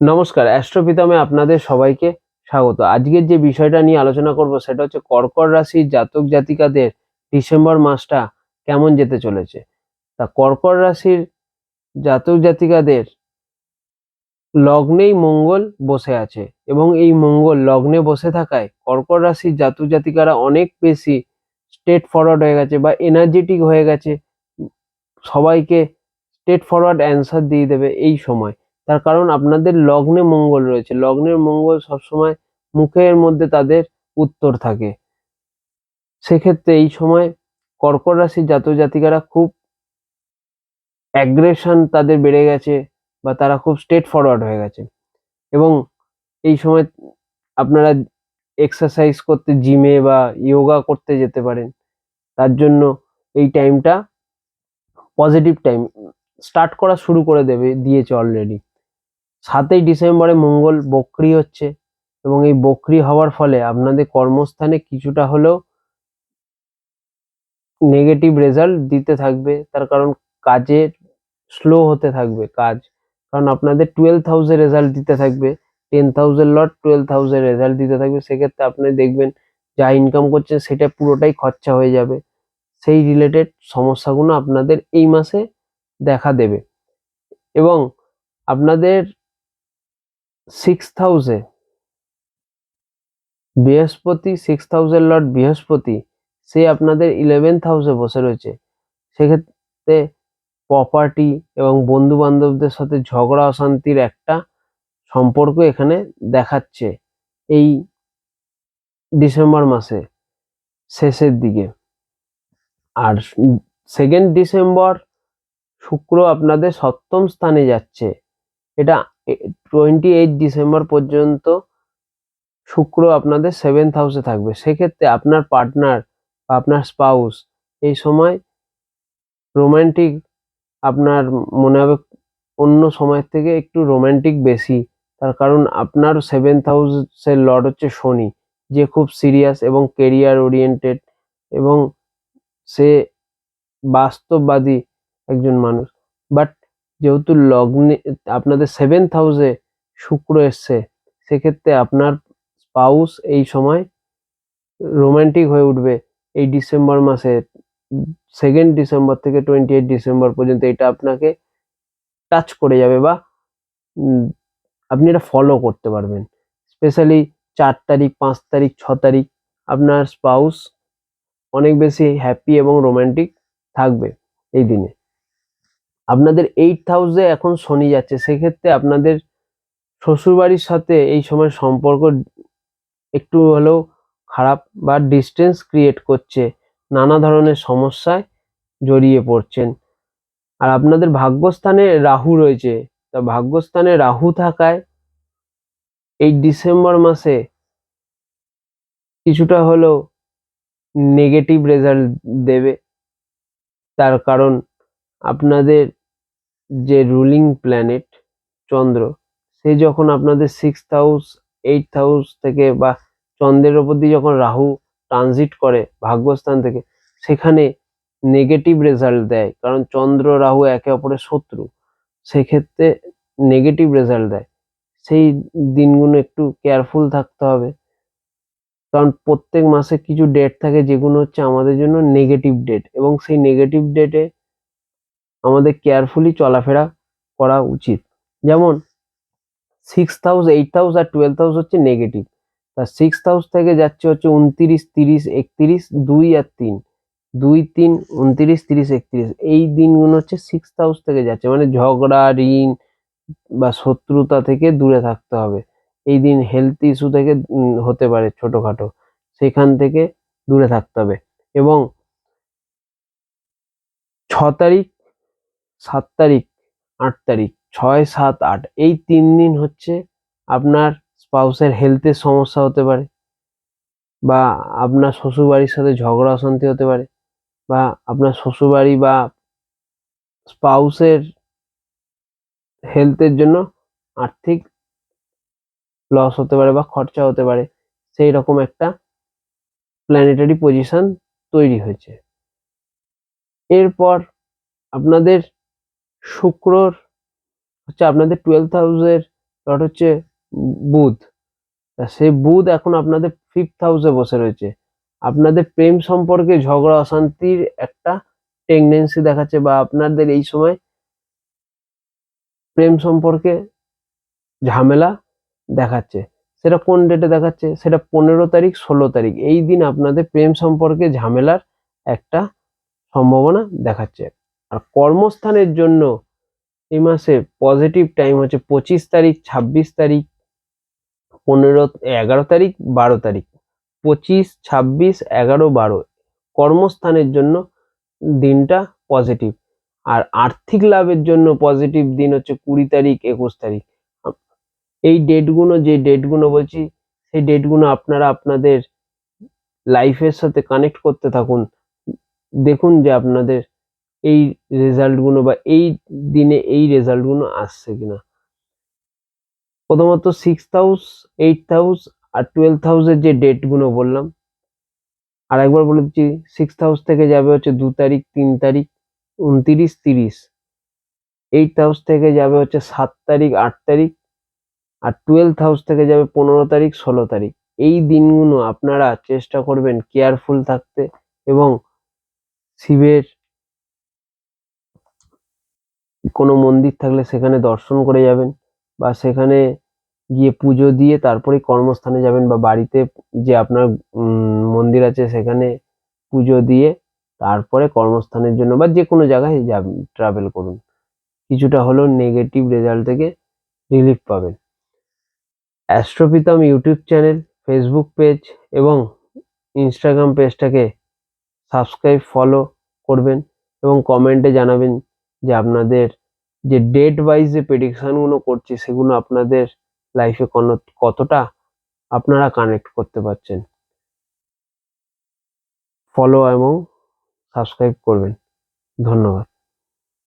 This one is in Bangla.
নমস্কার, অ্যাস্ট্রোপিতামে আপনাদের সবাইকে স্বাগত। আজকের যে বিষয়টা নিয়ে আলোচনা করব সেটা হচ্ছে কর্কট রাশির জাতক জাতিকাদের ডিসেম্বর মাসটা কেমন যেতে চলেছে। তা কর্কট রাশির জাতক জাতিকাদের লগ্নেই মঙ্গল বসে আছে এবং এই মঙ্গল লগ্নে বসে থাকায় কর্কট রাশির জাতক জাতিকারা অনেক বেশি স্টেট ফরওয়ার্ড হয়ে গেছে বা এনার্জেটিক হয়ে গেছে। সবাইকে স্টেট ফরওয়ার্ড অ্যান্সার দিয়ে দেবে এই সময়। তার কারণ আপনাদের লগ্নে মঙ্গল রয়েছে। লগ্নের মঙ্গল সবসময় মুখের মধ্যে তাদের উত্তর থাকে। সেক্ষেত্রে এই সময় কর্কট রাশির জাতক জাতিকারা খুব অ্যাগ্রেশন তাদের বেড়ে গেছে বা তারা খুব স্টেট ফরওয়ার্ড হয়ে গেছে। এবং এই সময় আপনারা এক্সারসাইজ করতে জিমে বা যোগা করতে যেতে পারেন। তার জন্য এই টাইমটা পজিটিভ টাইম স্টার্ট করা শুরু করে দেবে, দিয়েছে অলরেডি সাতই ডিসেম্বরে মঙ্গল বক্রি হচ্ছে এবং এই বক্রি হওয়ার ফলে আপনাদের কর্মস্থানে কিছুটা হলেও নেগেটিভ রেজাল্ট দিতে থাকবে। তার কারণ কাজের স্লো হতে থাকবে কাজ। কারণ আপনাদের টুয়েলভ হাউসে রেজাল্ট দিতে থাকবে। টেন থাউজেন্ড লট টুয়েলভ হাউসে রেজাল্ট দিতে থাকবে। সেক্ষেত্রে আপনি দেখবেন যা ইনকাম করছেন সেটা পুরোটাই খরচা হয়ে যাবে। সেই রিলেটেড সমস্যাগুলো আপনাদের এই মাসে দেখা দেবে। এবং আপনাদের সিক্স হাউসে বৃহস্পতি সিক্স থাউজেন্ড লট বৃহস্পতি, সে আপনাদের ইলেভেন্থ হাউসে বসে রয়েছে। সেক্ষেত্রে প্রপার্টি এবং বন্ধু বান্ধবদের সাথে ঝগড়া, অশান্তির একটা সম্পর্ক এখানে দেখাচ্ছে এই ডিসেম্বর মাসে শেষের দিকে। আর সেকেন্ড ডিসেম্বর শুক্র আপনাদের সপ্তম স্থানে যাচ্ছে। এটা টোয়েন্টি এইট ডিসেম্বর পর্যন্ত শুক্র আপনাদের সেভেন্থ হাউসে থাকবে। সেক্ষেত্রে আপনার পার্টনার বা আপনার স্পাউস এই সময় রোম্যান্টিক আপনার মনে হবে অন্য সময়ের থেকে একটু রোম্যান্টিক বেশি। তার কারণ আপনার সেভেন্থ হাউসের লর্ড হচ্ছে শনি, যে খুব সিরিয়াস এবং কেরিয়ার ওরিয়েন্টেড এবং সে বাস্তববাদী একজন মানুষ। বাট যেহেতু লগ্নে, আপনাদের সেভেন্থ হাউসে শুক্র এসছে, সেক্ষেত্রে আপনার স্পাউস এই সময় রোমান্টিক হয়ে উঠবে এই ডিসেম্বর মাসে সেকেন্ড ডিসেম্বর থেকে টোয়েন্টি এইট ডিসেম্বর পর্যন্ত এটা আপনাকে টাচ করে যাবে বা আপনি এটা ফলো করতে পারবেন। স্পেশালি চার তারিখ, পাঁচ তারিখ, ছ তারিখ আপনার স্পাউস অনেক বেশি হ্যাপি এবং রোম্যান্টিক থাকবে এই দিনে। আপনাদের এইট হাউসে এখন শনি যাচ্ছে, সেক্ষেত্রে আপনাদের শ্বশুরবাড়ির সাথে এই সময় সম্পর্ক একটু হলেও খারাপ বা ডিস্টেন্স ক্রিয়েট করছে, নানা ধরনের সমস্যায় জড়িয়ে পড়ছেন। আর আপনাদের ভাগ্যস্থানে রাহু রয়েছে, তা ভাগ্যস্থানে রাহু থাকায় এই ডিসেম্বর মাসে কিছুটা হলেও নেগেটিভ রেজাল্ট দেবে, তার কারণ আপনাদের যে রুলিং প্ল্যানেট চন্দ্র, সে যখন আপনাদের সিক্স হাউস এইট হাউস থেকে বা চন্দ্রের ওপর দিয়ে যখন রাহু ট্রানজিট করে ভাগ্যস্থান থেকে, সেখানে নেগেটিভ রেজাল্ট দেয়। কারণ চন্দ্র, রাহু একে অপরের শত্রু, সেক্ষেত্রে নেগেটিভ রেজাল্ট দেয়। সেই দিনগুলো একটু কেয়ারফুল থাকতে হবে। কারণ প্রত্যেক মাসে কিছু ডেট থাকে যেগুলো হচ্ছে আমাদের জন্য নেগেটিভ ডেট এবং সেই নেগেটিভ ডেটে কেয়ারফুলি চলাফেরা করা উচিত। যেমন সিক্স হাউস এইট হাউস আর টুয়েলভ হাউস হচ্ছে নেগেটিভ তা সিক্স হাউস থেকে যাচ্ছে হচ্ছে উনতিরিশ, তিরিশ, একত্রিশ, দুই আর তিন। দুই, তিন, উনতিরিশ, তিরিশ, একত্রিশ। এই দিনগুলো হচ্ছে সিক্স হাউস থেকে যাচ্ছে। মানে ঝগড়া, ঋণ বা শত্রুতা থেকে দূরে থাকতে হবে। এই দিন হেলথ ইস্যু থেকে হতে পারে ছোটোখাটো। সেখান থেকে দূরে থাকতে হবে। এবং ছ তারিখ সাত তারিখ, আট তারিখ, ছয়, সাত, আট, এই তিন দিন হচ্ছে আপনার স্পাউসের হেলথের সমস্যা হতে পারে বা আপনার শ্বশুরবাড়ির সাথে ঝগড়া অশান্তি হতে পারে বা আপনার শ্বশুরবাড়ি বা স্পাউসের হেলথের জন্য আর্থিক লস হতে পারে বা খরচা হতে পারে। সেই রকম একটা প্ল্যানেটারি পজিশন তৈরি হয়েছে। এরপর আপনাদের শুক্রর হচ্ছে আপনাদের টুয়েলভ হাউসের লর্ড হচ্ছে বুধ। সেই বুধ এখন আপনাদের ফিফথ হাউসে বসে রয়েছে। আপনাদের প্রেম সম্পর্কে ঝগড়া, অশান্তির একটা টেন্ডেন্সি দেখাচ্ছে বা আপনাদের এই সময় প্রেম সম্পর্কে ঝামেলা দেখাচ্ছে। সেটা কোন ডেটে দেখাচ্ছে? সেটা পনেরো তারিখ, ষোলো তারিখ। এই দিন আপনাদের প্রেম সম্পর্কে ঝামেলার একটা সম্ভাবনা দেখাচ্ছে। আর কর্মস্থানের জন্য এই মাসে পজিটিভ টাইম হচ্ছে পঁচিশ তারিখ, ছাব্বিশ তারিখ, পনেরো, এগারো তারিখ, বারো তারিখ। পঁচিশ, ছাব্বিশ, এগারো, বারো। কর্মস্থানের জন্য দিনটা পজিটিভ আর আর্থিক লাভের জন্য পজিটিভ দিন হচ্ছে কুড়ি তারিখ, একুশ তারিখ। এই ডেটগুলো যে ডেটগুলো বলছি, সেই ডেটগুলো আপনারা আপনাদের লাইফের সাথে কানেক্ট করতে থাকুন। দেখুন যে আপনাদের এই রেজাল্টগুলো বা এই দিনে এই রেজাল্টগুলো আসছে কিনা? প্রথমত সিক্স হাউস এইট হাউস আর টুয়েলভ হাউসের যে ডেটগুলো বললাম আর একবার বলে দিচ্ছি সিক্স হাউস থেকে যাবে হচ্ছে দু তারিখ, তিন তারিখ, উনতিরিশ, তিরিশ। এইট হাউস থেকে যাবে হচ্ছে সাত তারিখ, আট তারিখ আর টুয়েলভ হাউস থেকে যাবে পনেরো তারিখ, ষোলো তারিখ। এই দিনগুলো আপনারা চেষ্টা করবেন কেয়ারফুল থাকতে এবং শিবের কোনো মন্দির থাকলে সেখানে দর্শন করে যাবেন বা সেখানে গিয়ে পুজো দিয়ে তারপরে কর্মস্থানে যাবেন বা বাড়িতে যে আপনার মন্দির আছে সেখানে পুজো দিয়ে তারপরে কর্মস্থানের জন্য বা যে কোনো জায়গায় যাবেন ট্রাভেল করুন। কিছুটা হলেও নেগেটিভ রেজাল্ট থেকে রিলিফ পাবেন। অ্যাস্ট্রোপিতাম ইউটিউব চ্যানেল ফেসবুক পেজ এবং ইনস্টাগ্রাম পেজটাকে সাবস্ক্রাইব ফলো করবেন এবং কমেন্টে জানাবেন যে আপনাদের যে ডেট ওয়াইজ যে প্রেডিকশানগুলো করছি সেগুলো আপনাদের লাইফে কতটা আপনারা কানেক্ট করতে পারছেন। ফলো এবং সাবস্ক্রাইব করবেন। ধন্যবাদ।